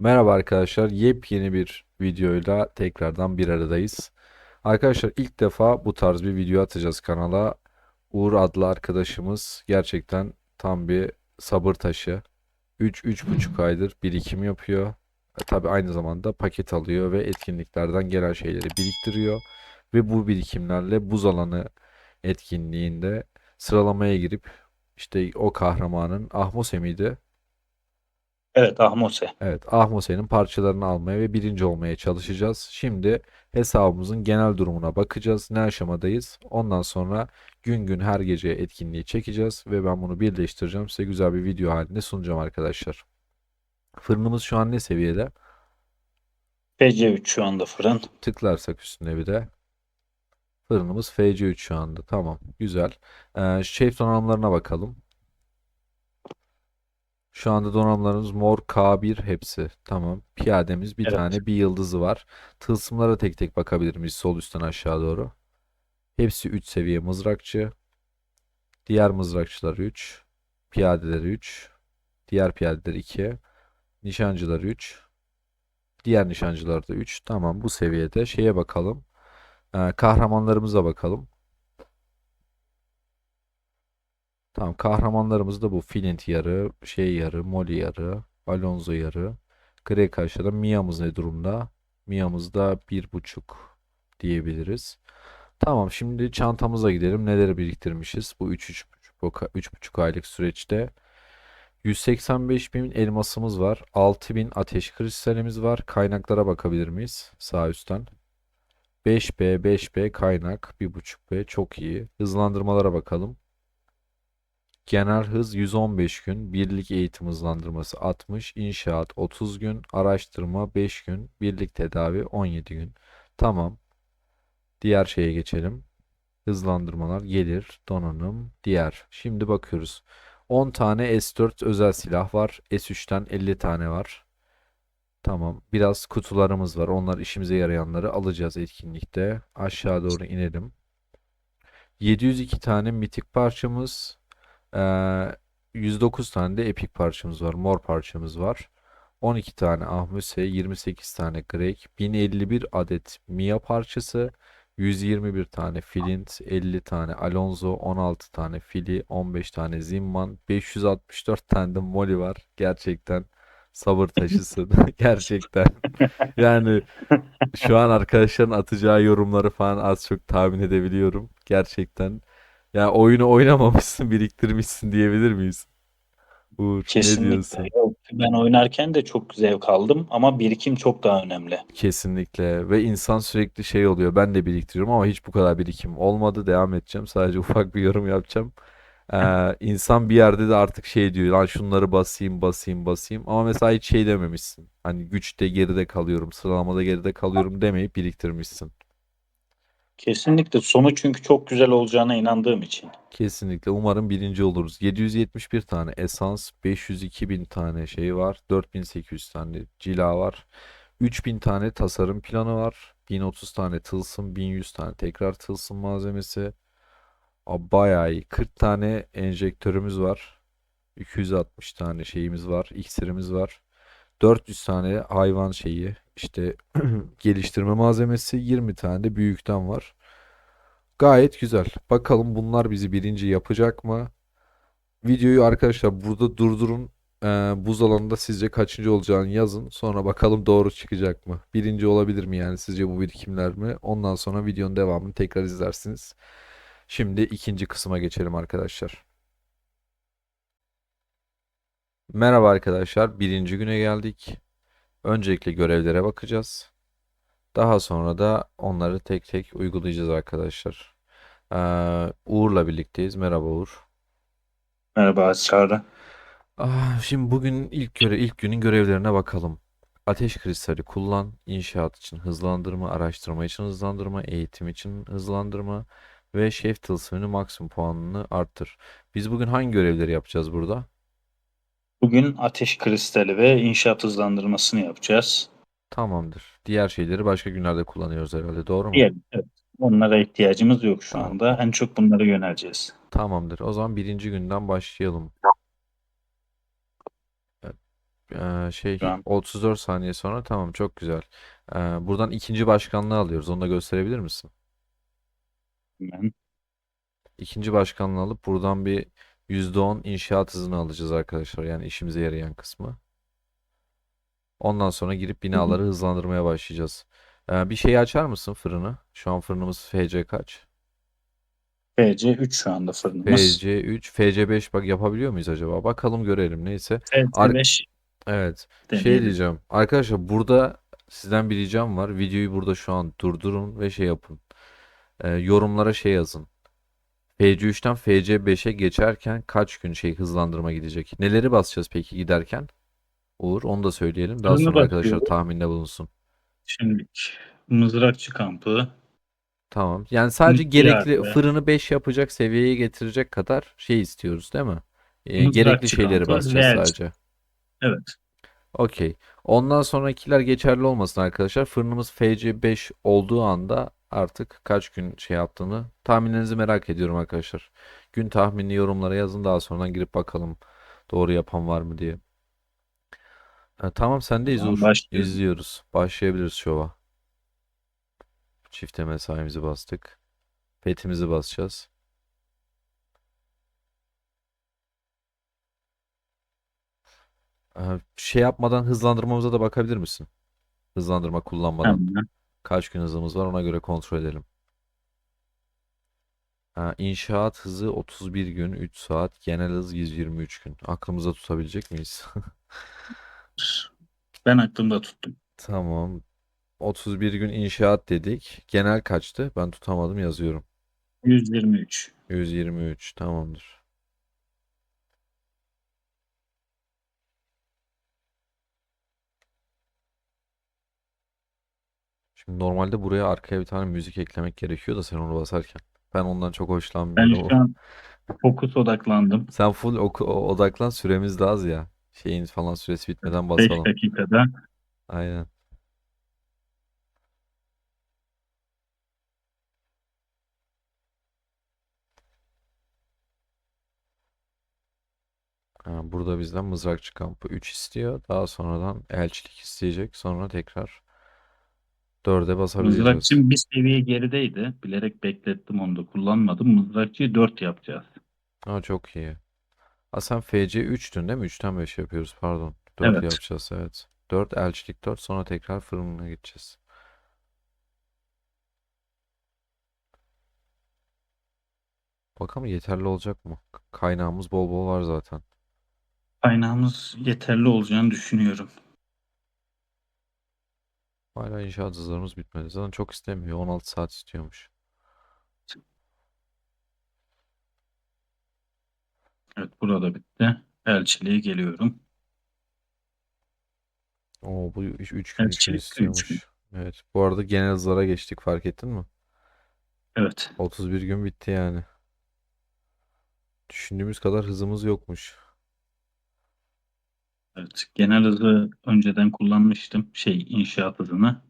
Merhaba arkadaşlar, yepyeni bir videoyla tekrardan bir aradayız. Arkadaşlar ilk defa bu tarz bir video atacağız kanala. Uğur adlı arkadaşımız gerçekten tam bir sabır taşı. 3-3,5 aydır birikim yapıyor. E, tabii aynı zamanda paket alıyor ve etkinliklerden gelen şeyleri biriktiriyor. Ve bu birikimlerle buz alanı etkinliğinde sıralamaya girip işte o kahramanın Ahmose miydi? Evet Ahmose. Evet, Ahmose'nin parçalarını almaya ve birinci olmaya çalışacağız. Şimdi hesabımızın genel durumuna bakacağız. Ne aşamadayız? Ondan sonra gün gün her gece etkinliği çekeceğiz ve ben bunu birleştireceğim. Size güzel bir video halinde sunacağım arkadaşlar. Fırınımız şu an ne seviyede? FC3 şu anda fırın. Tıklarsak üstüne bir de. Fırınımız FC3 şu anda. Tamam, güzel. Ee, şef donanımlarına bakalım. Şu anda donanımlarımız mor K1 hepsi. Tamam. Piyademiz bir Evet. tane bir yıldızı var. Tılsımlara tek tek bakabilir miyiz sol üstten aşağı doğru? Hepsi 3 seviye mızrakçı. Diğer mızrakçılar 3. Piyadeler 3. Diğer piyadeler 2. Nişancılar 3. Diğer nişancılar da 3. Tamam bu seviyede. Şeye bakalım. Ee, kahramanlarımıza bakalım. Tamam kahramanlarımız da bu. Flint yarı, şey yarı, Molly yarı, Alonso yarı. Grey karşıda Mia'mız ne durumda? Mia'mız da bir buçuk diyebiliriz. Tamam şimdi çantamıza gidelim. Neleri biriktirmişiz bu 3 üç, üç buçuk aylık süreçte? 185 bin elmasımız var. 6000 ateş kristalimiz var. Kaynaklara bakabilir miyiz? Sağ üstten. 5B, 5B kaynak, 1.5B çok iyi. Hızlandırmalara bakalım. Genel hız 115 gün, birlik eğitim hızlandırması 60, inşaat 30 gün, araştırma 5 gün, birlik tedavi 17 gün. Tamam. Diğer şeye geçelim. Hızlandırmalar gelir, donanım, diğer. Şimdi bakıyoruz. 10 tane S4 özel silah var. S3'ten 50 tane var. Tamam. Biraz kutularımız var. Onlar işimize yarayanları alacağız etkinlikte. Aşağı doğru inelim. 702 tane mitik parçamız. Ee, 109 tane de epik parçamız var. Mor parçamız var. 12 tane Ahmose, 28 tane Greg, 1051 adet Mia parçası, 121 tane Flint, 50 tane Alonso, 16 tane Fili, 15 tane Zimman, 564 tane de Molly var. Gerçekten sabır taşısın. Gerçekten. Yani şu an arkadaşların atacağı yorumları falan az çok tahmin edebiliyorum. Gerçekten. Ya oyunu oynamamışsın, biriktirmişsin diyebilir miyiz? Uğur, ne Kesinlikle. diyorsun? Yok, ben oynarken de çok zevk aldım ama birikim çok daha önemli. Kesinlikle. Ve insan sürekli şey oluyor. Ben de biriktiriyorum ama hiç bu kadar birikim olmadı. Devam edeceğim. Sadece ufak bir yorum yapacağım. Ee, insan bir yerde de artık şey diyor. Lan şunları basayım, basayım, basayım. Ama mesela hiç şey dememişsin. Hani güçte geride kalıyorum, sıralamada geride kalıyorum demeyip biriktirmişsin. Kesinlikle sonu çünkü çok güzel olacağına inandığım için. Kesinlikle. Umarım birinci oluruz. 771 tane esans, 502 bin tane şey var. 4800 tane cila var. 3000 tane tasarım planı var. 1030 tane tılsım, 1100 tane tekrar tılsım malzemesi. Bayağı iyi. 40 tane enjektörümüz var. 260 tane şeyimiz var. iksirimiz var. 400 tane hayvan şeyi işte geliştirme malzemesi 20 tane de büyükten var. Gayet güzel. Bakalım bunlar bizi birinci yapacak mı? Videoyu arkadaşlar burada durdurun. Ee, buz alanında sizce kaçıncı olacağını yazın. Sonra bakalım doğru çıkacak mı? Birinci olabilir mi yani sizce bu birikimler mi? Ondan sonra videonun devamını tekrar izlersiniz. Şimdi ikinci kısma geçelim arkadaşlar. Merhaba arkadaşlar. Birinci güne geldik. Öncelikle görevlere bakacağız. Daha sonra da onları tek tek uygulayacağız arkadaşlar. Ee, Uğur'la birlikteyiz. Merhaba Uğur. Merhaba Çağrı. Ah, şimdi bugün ilk göre ilk günün görevlerine bakalım. Ateş kristali kullan, inşaat için hızlandırma, araştırma için hızlandırma, eğitim için hızlandırma ve şef tılsımını maksimum puanını arttır. Biz bugün hangi görevleri yapacağız burada? Bugün ateş kristali ve inşaat hızlandırmasını yapacağız. Tamamdır. Diğer şeyleri başka günlerde kullanıyoruz herhalde, doğru mu? Diyelim. Evet. Onlara ihtiyacımız yok şu anda. En çok bunlara yöneleceğiz. Tamamdır. O zaman birinci günden başlayalım. Ee, şey Şu an. 34 saniye sonra tamam çok güzel. Ee, buradan ikinci başkanlığı alıyoruz. Onu da gösterebilir misin? Hemen. İkinci başkanlığı alıp buradan bir %10 inşaat hızını alacağız arkadaşlar. Yani işimize yarayan kısmı. Ondan sonra girip binaları hızlandırmaya başlayacağız. Ee, bir şeyi açar mısın fırını? Şu an fırınımız FC kaç? FC 3 şu anda fırınımız. FC3, FC5 bak yapabiliyor muyuz acaba? Bakalım görelim neyse. Ar- FC5 Evet. Şey deneyelim. diyeceğim. Arkadaşlar burada sizden bir ricam var. Videoyu burada şu an durdurun ve şey yapın. Ee, yorumlara şey yazın. FC3'ten FC5'e geçerken kaç gün şey hızlandırma gidecek? Neleri basacağız peki giderken? Uğur onu da söyleyelim. Daha sonra arkadaşlar tahminde bulunsun. Şimdi mızrakçı kampı. Tamam. Yani sadece Hı, gerekli yerde. fırını 5 yapacak seviyeye getirecek kadar şey istiyoruz değil mi? Ee, Mızrakçı gerekli şeyleri kampı, basacağız ve- sadece. Evet. Okey. Ondan sonrakiler geçerli olmasın arkadaşlar. Fırınımız FC5 olduğu anda artık kaç gün şey yaptığını tahminlerinizi merak ediyorum arkadaşlar. Gün tahminini yorumlara yazın daha sonradan girip bakalım doğru yapan var mı diye. Ha, tamam sendeyiz Tamam, Uğur. başlıyoruz. İzliyoruz. Başlayabiliriz şova. Çifte mesaimizi bastık. Petimizi basacağız. Ee, Şey yapmadan hızlandırmamıza da bakabilir misin? Hızlandırma kullanmadan. Hemen. Kaç gün hızımız var ona göre kontrol edelim. Ha, inşaat hızı 31 gün 3 saat. Genel hız 123 gün. Aklımıza tutabilecek miyiz? Ben aklımda tuttum. Tamam. 31 gün inşaat dedik. Genel kaçtı? Ben tutamadım yazıyorum. 123. 123 tamamdır. Şimdi normalde buraya arkaya bir tane müzik eklemek gerekiyor da sen onu basarken. Ben ondan çok Ben hoşlanmıyorum. şu an fokus odaklandım. Sen full oku- o- odaklan süremiz de az ya. Şeyin falan süresi bitmeden 5 basalım. dakikada. Aynen. Ha, burada bizden mızrakçı kampı 3 istiyor. Daha sonradan elçilik isteyecek. Sonra tekrar 4'e basabileceğiz. Mızrakçım bir seviye gerideydi. Bilerek beklettim onu da kullanmadım. Mızrakçıyı 4 yapacağız. Ha, çok iyi. Ha, sen FC 3'tün değil mi? 3'ten 5 yapıyoruz pardon. 4 Evet. yapacağız evet. 4 elçilik 4 sonra tekrar fırınına gideceğiz. Bakalım yeterli olacak mı? Kaynağımız bol bol var zaten. Kaynağımız yeterli olacağını düşünüyorum. Hala inşaat hızlarımız bitmedi. Zaten çok istemiyor. 16 saat istiyormuş. Evet burada bitti. Elçiliğe geliyorum. Oo bu 3 gün için Elçilik üç gün. istiyormuş. Evet. Bu arada genel hızlara geçtik fark ettin mi? Evet. 31 gün bitti yani. Düşündüğümüz kadar hızımız yokmuş. Evet. Genel hızı önceden kullanmıştım. Şey inşaat hızını.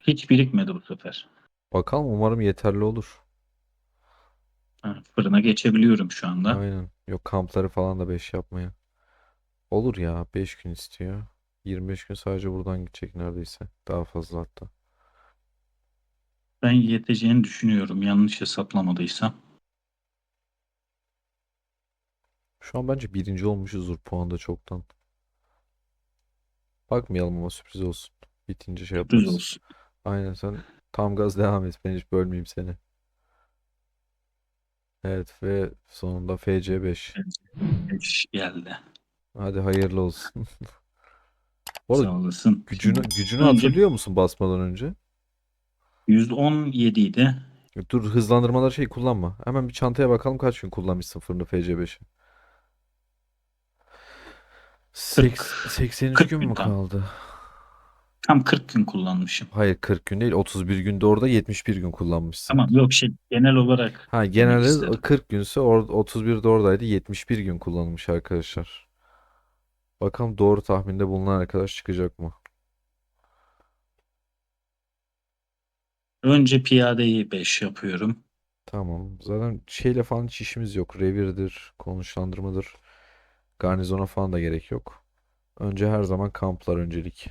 Hiç birikmedi bu sefer. Bakalım umarım yeterli olur. Ha, fırına geçebiliyorum şu anda. Aynen. Yok kampları falan da 5 yapmaya. Olur ya 5 gün istiyor. 25 gün sadece buradan gidecek neredeyse. Daha fazla hatta. Ben yeteceğini düşünüyorum. Yanlış hesaplamadıysam. Şu an bence birinci olmuşuzdur puanda çoktan. Bakmayalım ama sürpriz olsun. Bitince şey Sürpriz yaparız. olsun. Aynen sen tam gaz devam et. Ben hiç bölmeyeyim seni. Evet ve sonunda FC5. Beş geldi. Hadi hayırlı olsun. Bu arada Sağ olasın. gücünü, gücünü önce- hatırlıyor musun basmadan önce? 117 idi. Dur hızlandırmalar şey kullanma. Hemen bir çantaya bakalım kaç gün kullanmışsın fırını FC5'i. Kırk- Seks- 83 kırk gün gün mü tam. kaldı? Tam 40 gün kullanmışım. Hayır 40 gün değil 31 günde orada 71 gün kullanmışsın. Tamam yok şey genel olarak Ha istedim. 40 günse or 31 de oradaydı 71 gün kullanılmış arkadaşlar. Bakalım doğru tahminde bulunan arkadaş çıkacak mı? Önce piyadeyi 5 yapıyorum. Tamam. Zaten şeyle falan hiç işimiz yok. Revirdir, konuşlandırmadır. Garnizona falan da gerek yok. Önce her zaman kamplar öncelik.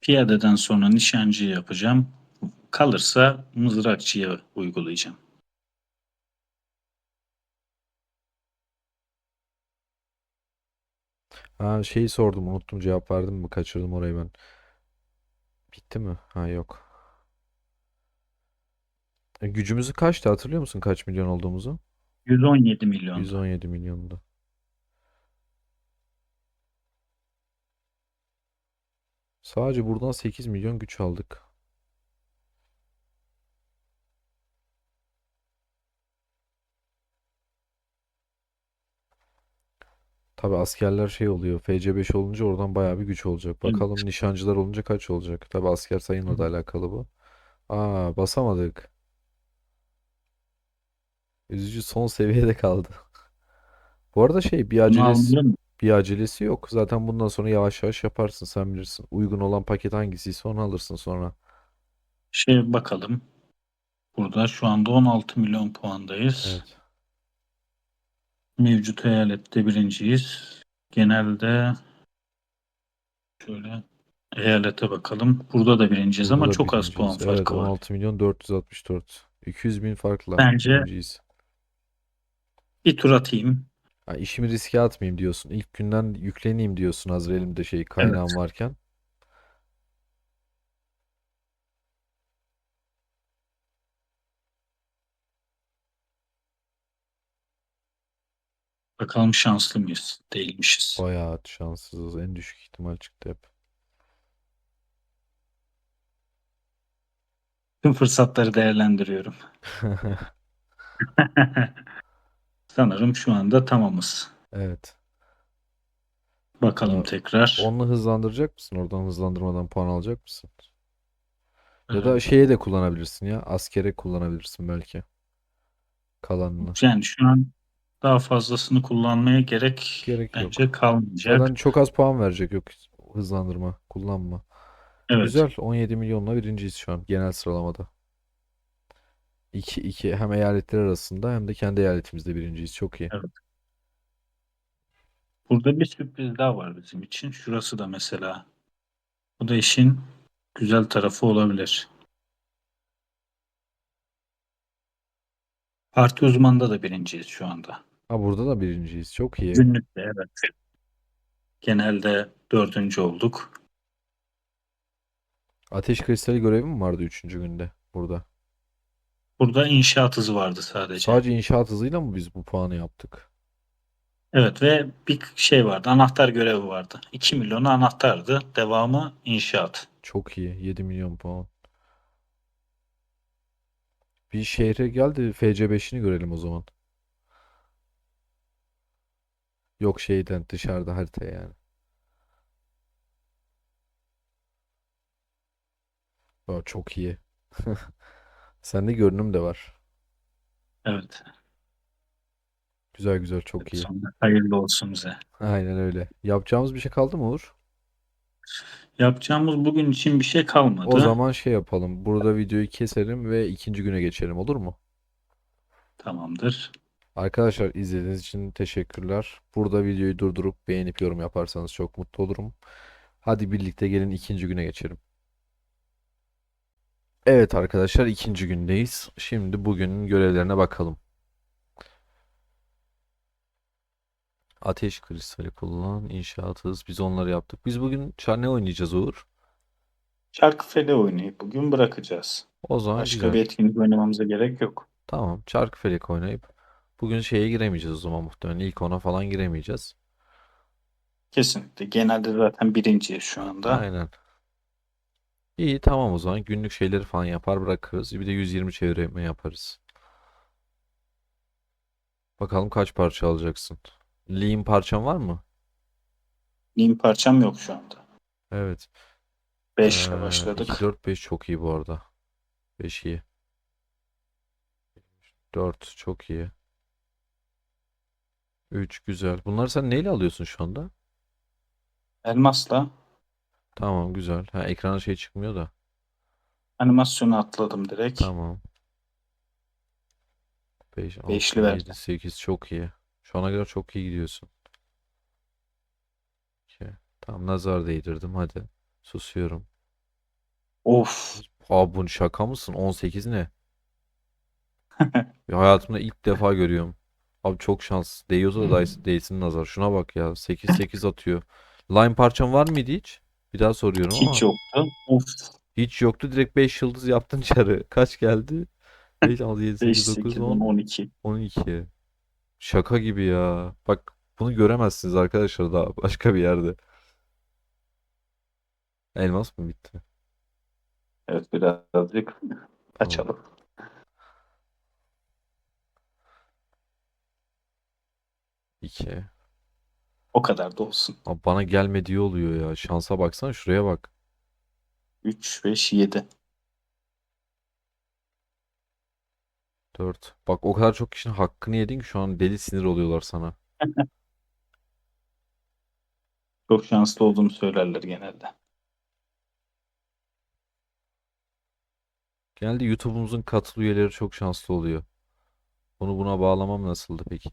Piyadeden sonra nişancıyı yapacağım. Kalırsa mızrakçıya uygulayacağım. Ha şeyi sordum unuttum cevap verdim mi kaçırdım orayı ben. Bitti mi? Ha yok. E, gücümüzü kaçtı hatırlıyor musun kaç milyon olduğumuzu? 117 milyon. 117 milyonda. Sadece buradan 8 milyon güç aldık. Tabi askerler şey oluyor. FC5 olunca oradan bayağı bir güç olacak. Bakalım nişancılar olunca kaç olacak? Tabi asker sayınla da alakalı bu. Aa basamadık. Üzücü son seviyede kaldı. Bu arada şey bir Bunu acelesi bir acelesi yok. Zaten bundan sonra yavaş yavaş yaparsın sen bilirsin. Uygun olan paket hangisiyse onu alırsın sonra. Şey bakalım. Burada şu anda 16 milyon puandayız. Evet. Mevcut eyalette birinciyiz. Genelde şöyle eyalete bakalım. Burada da birinciyiz Burada ama da çok az puan. Evet farkı var. 16 milyon 464. 200 bin farkla Bence- birinciyiz. Bir tur atayım. Ha, işimi riske atmayayım diyorsun. İlk günden yükleneyim diyorsun hazır elimde şey kaynağım varken. Bakalım şanslı mıyız? Değilmişiz. Bayağı şanssızız. En düşük ihtimal çıktı hep. Tüm fırsatları değerlendiriyorum. Sanırım şu anda tamamız. Evet. Bakalım Aa, tekrar. Onu hızlandıracak mısın? Oradan hızlandırmadan puan alacak mısın? Ya Ee, da şeye de kullanabilirsin ya. Askere kullanabilirsin belki. Kalanını. Yani şu an daha fazlasını kullanmaya gerek, Gerek yok. bence kalmayacak. Zaten çok az puan verecek. Yok hızlandırma. Kullanma. evet. Güzel. 17 milyonla birinciyiz şu an genel sıralamada. 2 2 hem eyaletler arasında hem de kendi eyaletimizde birinciyiz. Çok iyi. Evet. Burada bir sürpriz daha var bizim için. Şurası da mesela. Bu da işin güzel tarafı olabilir. Parti uzmanında da birinciyiz şu anda. Ha burada da birinciyiz. Çok iyi. Günlükte evet. Genelde dördüncü olduk. Ateş kristali görevi mi vardı 3. günde burada? Burada inşaat hızı vardı sadece. Sadece inşaat hızıyla mı biz bu puanı yaptık? Evet ve bir şey vardı. Anahtar görevi vardı. 2 milyonu anahtardı. Devamı inşaat. Çok iyi. 7 milyon puan. Bir şehre gel de FC5'ini görelim o zaman. Yok şeyden dışarıda harita yani. Aa, çok iyi. Sende görünüm de var. Evet. Güzel güzel çok iyi. Sonra hayırlı olsun bize. Aynen öyle. Yapacağımız bir şey kaldı mı Uğur? Yapacağımız bugün için bir şey kalmadı. O zaman şey yapalım. Burada videoyu keselim ve ikinci güne geçelim olur mu? Tamamdır. Arkadaşlar izlediğiniz için teşekkürler. Burada videoyu durdurup beğenip yorum yaparsanız çok mutlu olurum. Hadi birlikte gelin ikinci güne geçelim. Evet arkadaşlar ikinci gündeyiz. Şimdi bugünün görevlerine bakalım. Ateş kristali kullan, inşaat hız. Biz onları yaptık. Biz bugün çar ne oynayacağız Uğur? Çarkıfele oynayıp bugün bırakacağız. O zaman Başka güzel. bir etkinlik oynamamıza gerek yok. Tamam. Çarkıfelek oynayıp bugün şeye giremeyeceğiz o zaman muhtemelen. İlk ona falan giremeyeceğiz. Kesinlikle. Genelde zaten birinciyiz şu anda. Aynen. İyi tamam o zaman. Günlük şeyleri falan yapar bırakırız. Bir de 120 çevirme yaparız. Bakalım kaç parça alacaksın. Lean parçan var mı? Nim parçam yok şu anda. Evet. 5 ile Ee, başladık. 2, 4, 5 çok iyi bu arada. 5 iyi. 4 çok iyi. 3 güzel. Bunları sen neyle alıyorsun şu anda? Elmasla Tamam güzel. Ha ekrana şey çıkmıyor da. animasyonu atladım direkt. Tamam. 5, 6, Beşli verdi. 7, 8 çok iyi. Şu ana kadar çok iyi gidiyorsun. 2. Tamam nazar değdirdim hadi. Susuyorum. Of. Abi bu şaka mısın? 18 ne? Ya hayatımda ilk defa görüyorum. Abi çok şans. Değiyorsa da day- değsin nazar. Şuna bak ya. 8-8 atıyor. Line parçam var mıydı hiç? Bir daha soruyorum ama. Hiç yoktu. Of. Hiç yoktu. Direkt 5 yıldız yaptın çarı. Kaç geldi? 5, 6, 7, 5, 8, 9, 8, 10, 12. 12. Şaka gibi ya. Bak bunu göremezsiniz arkadaşlar daha başka bir yerde. Elmas mı bitti? Evet birazcık açalım. İki. O kadar da olsun. Abi bana gelmediği oluyor ya. Şansa baksana şuraya bak. 3, 5, 7. 4. Bak o kadar çok kişinin hakkını yedin ki şu an deli sinir oluyorlar sana. Çok şanslı olduğumu söylerler genelde. Genelde YouTube'umuzun katıl üyeleri çok şanslı oluyor. Bunu buna bağlamam nasıldı peki?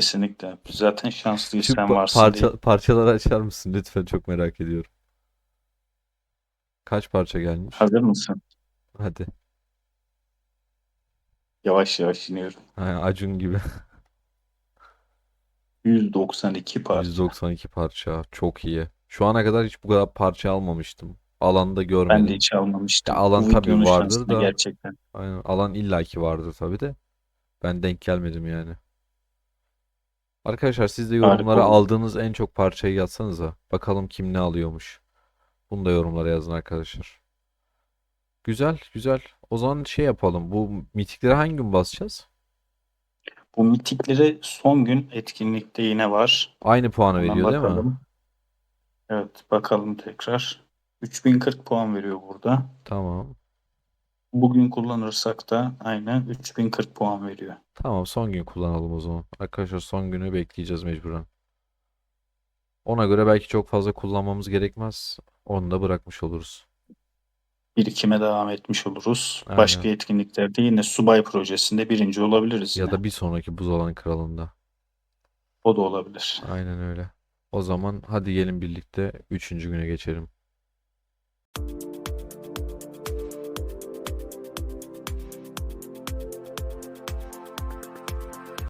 Kesinlikle. Zaten şanslıyız Şu sen pa- varsın parça, diye. parçaları açar mısın lütfen çok merak ediyorum. Kaç parça gelmiş? Hazır mısın? Hadi. Yavaş yavaş iniyorum. Ha, Acun gibi. 192 parça. 192 parça. Çok iyi. Şu ana kadar hiç bu kadar parça almamıştım. Alanda Ben de görmedim. hiç almamıştım. Ya alan Bu tabii videonun vardır şansına da. Gerçekten. Aynen. Alan illaki vardır tabii de. Ben denk gelmedim yani. Arkadaşlar siz de Harika yorumlara oldu. aldığınız en çok parçayı yazsanıza. Bakalım kim ne alıyormuş. Bunu da yorumlara yazın arkadaşlar. Güzel, güzel. O zaman şey yapalım. Bu mitikleri hangi gün basacağız? Bu mitikleri son gün etkinlikte yine var. Aynı puanı Hemen veriyor değil mi? bakalım. Evet bakalım tekrar. 3040 puan veriyor burada. Tamam. Bugün kullanırsak da aynen 3040 puan veriyor. Tamam son gün kullanalım o zaman. Arkadaşlar son günü bekleyeceğiz mecburen. Ona göre belki çok fazla kullanmamız gerekmez. Onu da bırakmış oluruz. Birikime devam etmiş oluruz. Aynen. Başka etkinliklerde yine subay projesinde birinci olabiliriz Ya yine. da bir sonraki buz alan kralında. O da olabilir. Aynen öyle. O zaman hadi gelin birlikte üçüncü güne geçelim.